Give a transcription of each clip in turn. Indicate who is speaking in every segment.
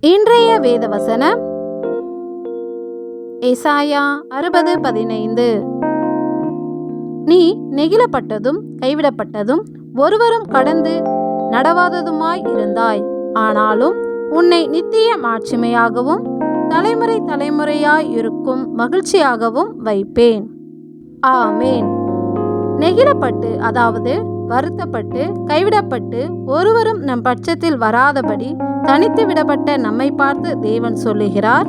Speaker 1: இன்றைய வேத வசனம் எசாயா அறுபது பதினைந்து. நீ நெகிழப்பட்டதும் கைவிடப்பட்டதும் ஒருவரும் கடந்து நடவாததுமாய் இருந்தாய். ஆனாலும் உன்னை நித்திய மாட்சிமையாகவும் தலைமுறை தலைமுறையாய் இருக்கும் மகிழ்ச்சியாகவும் வைப்பேன். ஆமேன். நெகிழப்பட்டு அதாவது வருத்தப்பட்டு கைவிடப்பட்டு ஒருவரும் நம் பட்சத்தில் வராதபடி தனித்து விடப்பட்ட நம்மை பார்த்து தேவன் சொல்லுகிறார்.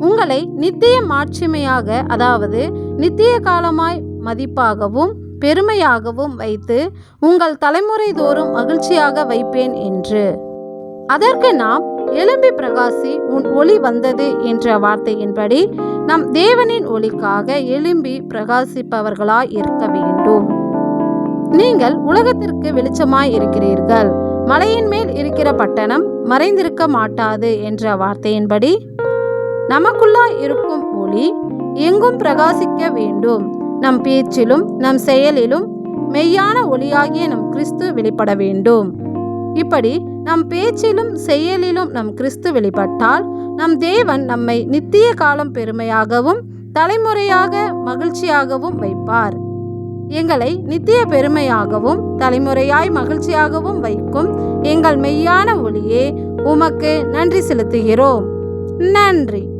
Speaker 1: உங்களை நித்திய மாட்சிமையாக அதாவது நித்திய காலமாய் மதிப்பாகவும் பெருமையாகவும் வைத்து உங்கள் தலைமுறை தோறும் மகிழ்ச்சியாக வைப்பேன் என்று. அதற்கு நாம் எழும்பி பிரகாசி உன் ஒளி வந்தது என்ற வார்த்தையின்படி நம் தேவனின் ஒளிக்காக எழும்பி பிரகாசிப்பவர்களாய் இருக்க வேண்டும். நீங்கள் உலகத்திற்கு வெளிச்சமாய் இருக்கிறீர்கள். மலையின் மேல் இருக்கிற பட்டணம் மறைந்திருக்க மாட்டாது என்ற வார்த்தையின்படி நமக்குள்ளாய் இருக்கும் ஒளி எங்கும் பிரகாசிக்க வேண்டும். நம் பேச்சிலும் நம் செயலிலும் மெய்யான ஒளியாகிய நம் கிறிஸ்து வெளிப்பட வேண்டும். இப்படி நம் பேச்சிலும் செயலிலும் நம் கிறிஸ்து வெளிப்பட்டால் நம் தேவன் நம்மை நித்திய காலம் பெருமையாகவும் தலைமுறையாக மகிழ்ச்சியாகவும் வைப்பார். எங்களை நித்திய பெருமையாகவும் தலைமுறையாய் மகிழ்ச்சியாகவும் வைக்கும் எங்கள் மெய்யான ஒளியே உமக்கு நன்றி செலுத்துகிறோம். நன்றி.